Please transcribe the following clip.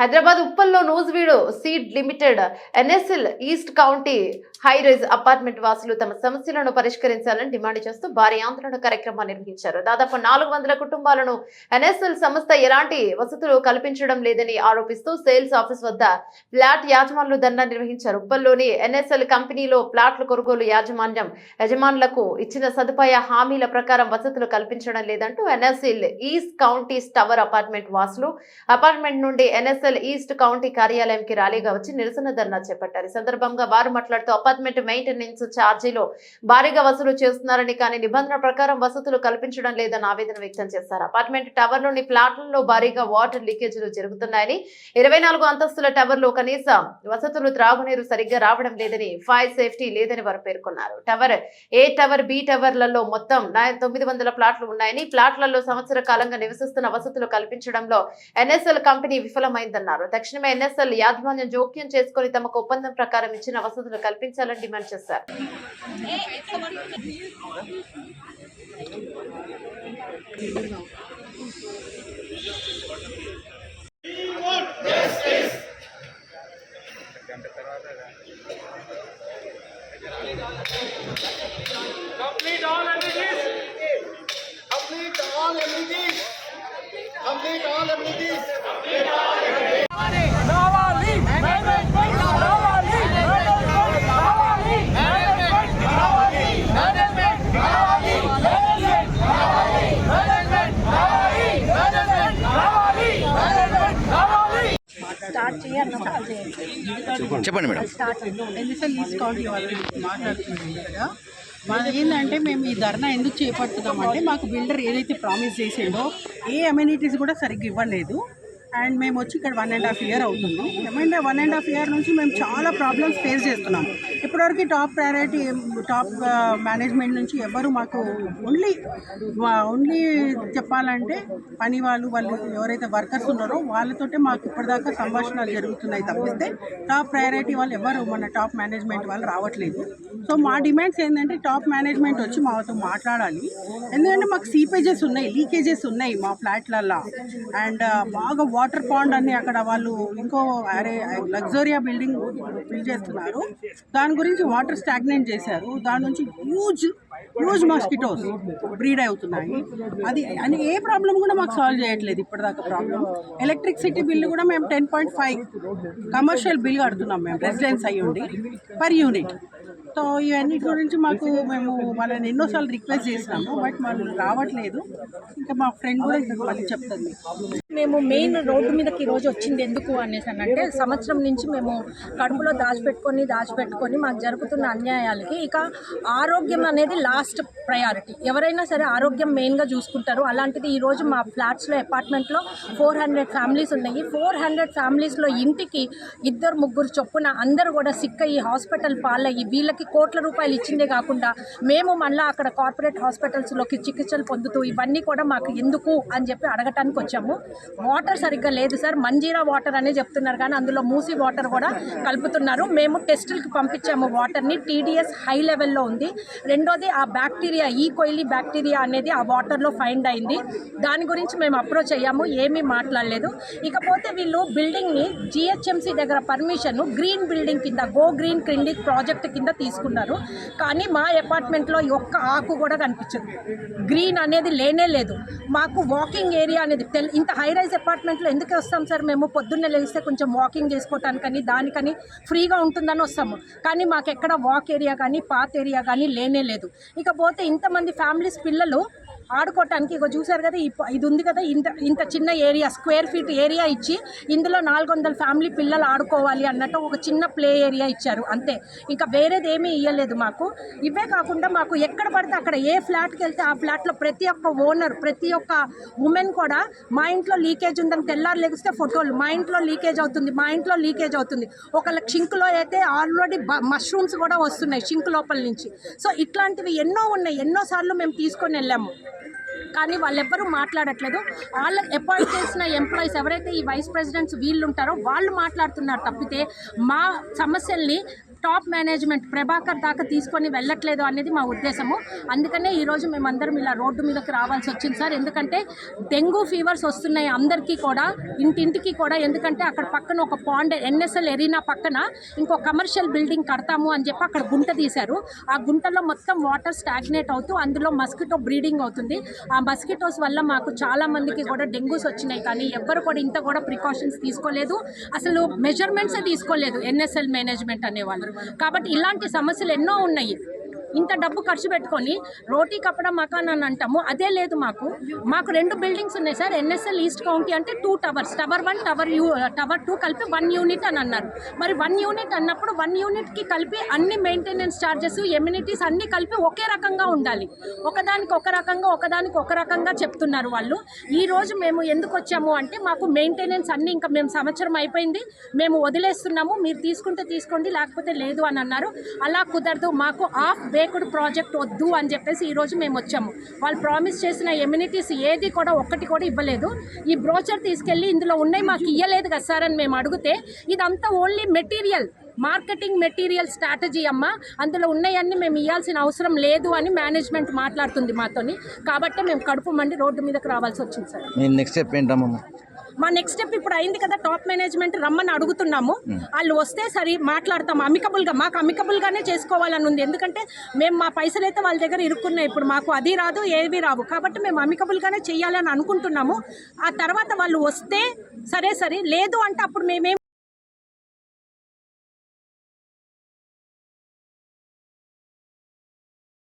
Hyderabad ఉప్పల్లో Nuziveedu seed limited NSL east county high rise apartment వాసులు తమ సమస్యలను పరిష్కరించాలని డిమాండ్ చేస్తూ భారీ ఆందోళన కార్యక్రమాన్ని నిర్వహించారు. దాదాపు నాలుగు వందల కుటుంబాలను ఎన్ఎస్ఎల్ సంస్థ ఎలాంటి వసతులు కల్పించడం లేదని ఆరోపిస్తూ సేల్స్ ఆఫీస్ వద్ద ఫ్లాట్ యాజమానులు ధర్నా నిర్వహించారు. ఉప్పల్లోని ఎన్ఎస్ఎల్ కంపెనీలో ప్లాట్ల కొనుగోలు యాజమాన్యం యజమానులకు ఇచ్చిన సదుపాయ హామీల ప్రకారం వసతులు కల్పించడం లేదంటూ NSL east county tower apartment వాసులు అపార్ట్మెంట్ నుండి ఎన్ఎస్ఎల్ ఈస్ట్ కౌంటీ కార్యాలయంకి ర్యాలీగా వచ్చి నిరసన ధర్నా చేపట్టారు. ఈ సందర్భంగా వారు మాట్లాడుతూ అపార్ట్మెంట్ మెయింటెనెన్స్ ఛార్జీలో భారీగా వసూలు చేస్తున్నారని కానీ నిబంధన ప్రకారం వసతులు కల్పించడం లేదని ఆవేదన వ్యక్తం చేశారు. అపార్ట్మెంట్ టవర్లోని ఫ్లాట్లలో భారీగా వాటర్ లీకేజీలు జరుగుతున్నాయని ఇరవై నాలుగు అంతస్తుల టవర్లో కనీస వసతులు త్రాగునీరు సరిగ్గా రావడం లేదని ఫైర్ సేఫ్టీ లేదని వారు పేర్కొన్నారు. టవర్ ఏ టవర్ బి టవర్లలో మొత్తం తొమ్మిది వందల ప్లాట్లు ఉన్నాయని ప్లాట్లలో సంవత్సర కాలంగా నివసిస్తున్న వసతులు కల్పించడంలో ఎన్ఎస్ఎల్ కంపెనీ విఫలమైందన్నారు. తక్షణమే ఎన్ఎస్ఎల్ యాజమాన్యం జోక్యం చేసుకుని తమకు ఒప్పందం ప్రకారం ఇచ్చిన వసతులు కల్పించాలని డిమాండ్ చేశారు Complete all amenities. Complete all amenities. Complete all amenities. Start చేయండి. చెప్పండి మేడం. స్టార్ట్ ఎన్నిసార్లు వాళ్ళు మాట్లాడుతున్నాం కదా. మాది ఏంటంటే మేము ఈ ధర్నా ఎందుకు చేపడుతున్నామంటే మాకు బిల్డర్ ఏదైతే ప్రామిస్ చేసిండో ఏ అమ్యూనిటీస్ కూడా సరిగ్గా ఇవ్వలేదు. అండ్ మేము వచ్చి ఇక్కడ వన్ అండ్ హాఫ్ ఇయర్ అవుతుంది. ఏమంటే వన్ అండ్ హాఫ్ ఇయర్ నుంచి మేము చాలా ప్రాబ్లమ్స్ ఫేస్ చేస్తున్నాం. ఇప్పటివరకు టాప్ ప్రయారిటీ టాప్ మేనేజ్మెంట్ నుంచి ఎవరు మాకు ఓన్లీ ఓన్లీ చెప్పాలంటే పని వాళ్ళు వాళ్ళు ఎవరైతే వర్కర్స్ ఉన్నారో వాళ్ళతోటే మాకు ఇప్పటిదాకా సంభాషణలు జరుగుతున్నాయి తప్పిస్తే టాప్ ప్రయారిటీ వాళ్ళు ఎవరు? మన టాప్ మేనేజ్మెంట్ వాళ్ళు రావట్లేదు. సో మా డిమాండ్స్ ఏంటంటే టాప్ మేనేజ్మెంట్ వచ్చి మాతో మాట్లాడాలి. ఎందుకంటే మాకు సీపేజెస్ ఉన్నాయి లీకేజెస్ ఉన్నాయి మా ఫ్లాట్లల్లో. అండ్ బాగా వాటర్ పాండ్ అని అక్కడ వాళ్ళు ఇంకో అరే లగ్జరియా బిల్డింగ్ బిల్డ్ చేస్తున్నారు. దాని గురించి వాటర్ స్టాగ్నేట్ చేశారు. దాని నుంచి హ్యూజ్ రోజు మాస్కిటోస్ బ్రీడ్ అవుతున్నాయి. అది అని ఏ ప్రాబ్లం కూడా మాకు సాల్వ్ చేయట్లేదు ఇప్పటిదాకా ప్రాబ్లం ఎలక్ట్రిసిటీ బిల్లు కూడా మేము ten point five commercial bill కడుతున్నాం మేము రెసిడెన్స్ అయ్యి ఉండి పర్ యూనిట్ సో ఇవన్నీ గురించి మాకు మేము వాళ్ళని ఎన్నోసార్లు రిక్వెస్ట్ చేసినాము బట్ వాళ్ళు రావట్లేదు. ఇంకా మా ఫ్రెండ్ కూడా ఇంకా మళ్ళీ చెప్తుంది. మేము మెయిన్ రోడ్డు మీదకి ఈరోజు వచ్చింది ఎందుకు అనేసి అని అంటే సంవత్సరం నుంచి మేము కడుపులో దాచిపెట్టుకొని దాచిపెట్టుకొని మాకు జరుగుతున్న అన్యాయాలకి ఇక ఆరోగ్యం అనేది లాస్ట్ ప్రయారిటీ ఎవరైనా సరే ఆరోగ్యం మెయిన్గా చూసుకుంటారు. అలాంటిది ఈరోజు మా ఫ్లాట్స్లో అపార్ట్మెంట్లో ఫోర్ హండ్రెడ్ ఫ్యామిలీస్ ఉన్నాయి. ఫోర్ హండ్రెడ్ ఫ్యామిలీస్లో ఇంటికి ఇద్దరు ముగ్గురు చొప్పున అందరూ కూడా సిక్ అయ్యి హాస్పిటల్ పాలయ్యి వీళ్ళకి కోట్ల రూపాయలు ఇచ్చిందే కాకుండా మేము మళ్ళీ అక్కడ కార్పొరేట్ హాస్పిటల్స్లోకి చికిత్సలు పొందుతూ ఇవన్నీ కూడా మాకు ఎందుకు అని చెప్పి అడగటానికి వచ్చాము. వాటర్ సరిగ్గా లేదు సార్. మంజీరా వాటర్ అనే చెప్తున్నారు కానీ అందులో మూసి వాటర్ కూడా కలుపుతున్నారు. మేము టెస్టులకి పంపించాము వాటర్ని. టీడీఎస్ హై లెవెల్లో ఉంది. రెండోది ఆ బ్యాక్టీరియా ఈ కొయిలీ బ్యాక్టీరియా అనేది ఆ వాటర్లో ఫైండ్ అయింది. దాని గురించి మేము అప్రోచ్ అయ్యాము. ఏమీ మాట్లాడలేదు. ఇకపోతే వీళ్ళు బిల్డింగ్ని జిహెచ్ఎంసీ దగ్గర పర్మిషన్ గ్రీన్ బిల్డింగ్ కింద గో గ్రీన్ క్లినిక్ ప్రాజెక్ట్ కింద తీసుకున్నారు. కానీ మా అపార్ట్మెంట్లో ఈ ఒక్క ఆకు కూడా కనిపించదు. గ్రీన్ అనేది లేనే లేదు. మాకు వాకింగ్ ఏరియా అనేది తెల్ ఇంత హై రైజ్ అపార్ట్మెంట్లో ఎందుకు వస్తాం సార్ మేము? పొద్దున్నే లేస్తే కొంచెం వాకింగ్ చేసుకోవటానికని దానికని ఫ్రీగా ఉంటుందని వస్తాము. కానీ మాకు ఎక్కడ వాక్ ఏరియా కానీ పాత్ ఏరియా కానీ లేనే లేదు. ఇకపోతే ఇంతమంది ఫ్యామిలీస్ పిల్లలు ఆడుకోవటానికి ఇక చూసారు కదా ఇది ఉంది కదా ఇంత ఇంత చిన్న ఏరియా స్క్వేర్ ఫీట్ ఏరియా ఇచ్చి ఇందులో నాలుగు వందల ఫ్యామిలీ పిల్లలు ఆడుకోవాలి అన్నట్టు ఒక చిన్న ప్లే ఏరియా ఇచ్చారు. అంతే. ఇంకా వేరేది ఏమీ ఇవ్వలేదు మాకు. ఇవే కాకుండా మాకు ఎక్కడ పడితే అక్కడ ఏ ఫ్లాట్కి వెళ్తే ఆ ఫ్లాట్లో ప్రతి ఒక్క ఓనర్ ప్రతి ఒక్క ఉమెన్ కూడా మా ఇంట్లో లీకేజ్ ఉందని తెల్లారు లెగిస్తే ఫోటోలు. మా ఇంట్లో లీకేజ్ అవుతుంది మా ఇంట్లో లీకేజ్ అవుతుంది. ఒకళ్ళ షింక్లో అయితే ఆల్రెడీ మష్రూమ్స్ కూడా వస్తున్నాయి షింక్ లోపల నుంచి. సో ఇట్లాంటివి ఎన్నో ఉన్నాయి. ఎన్నోసార్లు మేము తీసుకొని వెళ్ళాము. కానీ వాళ్ళెవ్వరూ మాట్లాడట్లేదు. వాళ్ళకి అపాయింట్ చేసిన ఎంప్లాయీస్ ఎవరైతే ఈ వైస్ ప్రెసిడెంట్స్ వీళ్ళు ఉంటారో వాళ్ళు మాట్లాడుతున్నారు తప్పితే మా సమస్యల్ని టాప్ మేనేజ్మెంట్ ప్రభాకర్ దాకా తీసుకొని వెళ్ళట్లేదు అనేది మా ఉద్దేశము. అందుకనే ఈరోజు మేమందరం ఇలా రోడ్డు మీదకి రావాల్సి వచ్చింది సార్. ఎందుకంటే డెంగ్యూ ఫీవర్స్ వస్తున్నాయి అందరికీ కూడా ఇంటింటికి కూడా. ఎందుకంటే అక్కడ పక్కన ఒక పాండ్ ఎన్ఎస్ఎల్ ఎరీనా పక్కన ఇంకో కమర్షియల్ బిల్డింగ్ కడతాము అని చెప్పి అక్కడ గుంట తీశారు. ఆ గుంటలో మొత్తం వాటర్ స్టాగ్నేట్ అవుతూ అందులో మస్కిటో బ్రీడింగ్ అవుతుంది. ఆ మస్కిటోస్ వల్ల మాకు చాలామందికి కూడా డెంగ్యూస్ వచ్చినాయి. కానీ ఎవ్వరు కూడా ఇంత కూడా ప్రికాషన్స్ తీసుకోలేదు. అసలు మెజర్మెంట్సే తీసుకోలేదు ఎన్ఎస్ఎల్ మేనేజ్మెంట్ అనేవాళ్ళు కాబట్టి ఇలాంటి సమస్యలు ఎన్నో ఉన్నాయి. ఇంత డబ్బు ఖర్చు పెట్టుకొని రోటీ కప్పడం మకాన్ అని అంటాము. అదే లేదు మాకు. మాకు రెండు బిల్డింగ్స్ ఉన్నాయి సార్. ఎన్ఎస్ఎల్ ఈస్ట్ కౌంటీ అంటే two towers tower one tower you tower two కలిపి వన్ యూనిట్ అని అన్నారు. మరి వన్ యూనిట్ అన్నప్పుడు వన్ యూనిట్కి కలిపి అన్ని మెయింటెనెన్స్ ఛార్జెస్ ఎమ్యూనిటీస్ అన్ని కలిపి ఒకే రకంగా ఉండాలి. ఒకదానికి ఒక రకంగా ఒకదానికి ఒక రకంగా చెప్తున్నారు వాళ్ళు. ఈ రోజు మేము ఎందుకు వచ్చాము అంటే మాకు మెయింటెనెన్స్ అన్నీ ఇంకా మేము సంవత్సరం అయిపోయింది. మేము వదిలేస్తున్నాము. మీరు తీసుకుంటే తీసుకోండి లేకపోతే లేదు అని అన్నారు. అలా కుదరదు. మాకు ఆఫ్ బేక్డ్ ప్రాజెక్ట్ వద్దు అని చెప్పేసి ఈరోజు మేము వచ్చాము. వాళ్ళు ప్రామిస్ చేసిన ఎమ్యూనిటీస్ ఏది కూడా ఒక్కటి కూడా ఇవ్వలేదు. ఈ బ్రోచర్ తీసుకెళ్ళి ఇందులో ఉన్నాయి మాకు ఇయ్యలేదు కదా సార్ అని మేము అడిగితే ఇదంతా only material marketing material strategy అమ్మ. అందులో ఉన్నాయన్నీ మేము ఇవ్వాల్సిన అవసరం లేదు అని మేనేజ్మెంట్ మాట్లాడుతుంది మాతోని. కాబట్టి మేము కడుపు మండి రోడ్డు మీదకి రావాల్సి వచ్చింది సార్. నెక్స్ట్ స్టెప్ ఏంటమ్మా? మా నెక్స్ట్ స్టెప్ ఇప్పుడు అయింది కదా టాప్ మేనేజ్మెంట్ రమ్మని అడుగుతున్నాము. వాళ్ళు వస్తే సరి మాట్లాడతాం అమికబుల్గా మాకు అమికబుల్గానే చేసుకోవాలని ఉంది. ఎందుకంటే మేము మా పైసలు అయితే వాళ్ళ దగ్గర ఇరుక్కున్నాయి. ఇప్పుడు మాకు అది రాదు ఏవి రావు. కాబట్టి మేము అమికబుల్గానే చేయాలని అనుకుంటున్నాము. ఆ తర్వాత వాళ్ళు వస్తే సరే సరే లేదు అంటే అప్పుడు మేమేం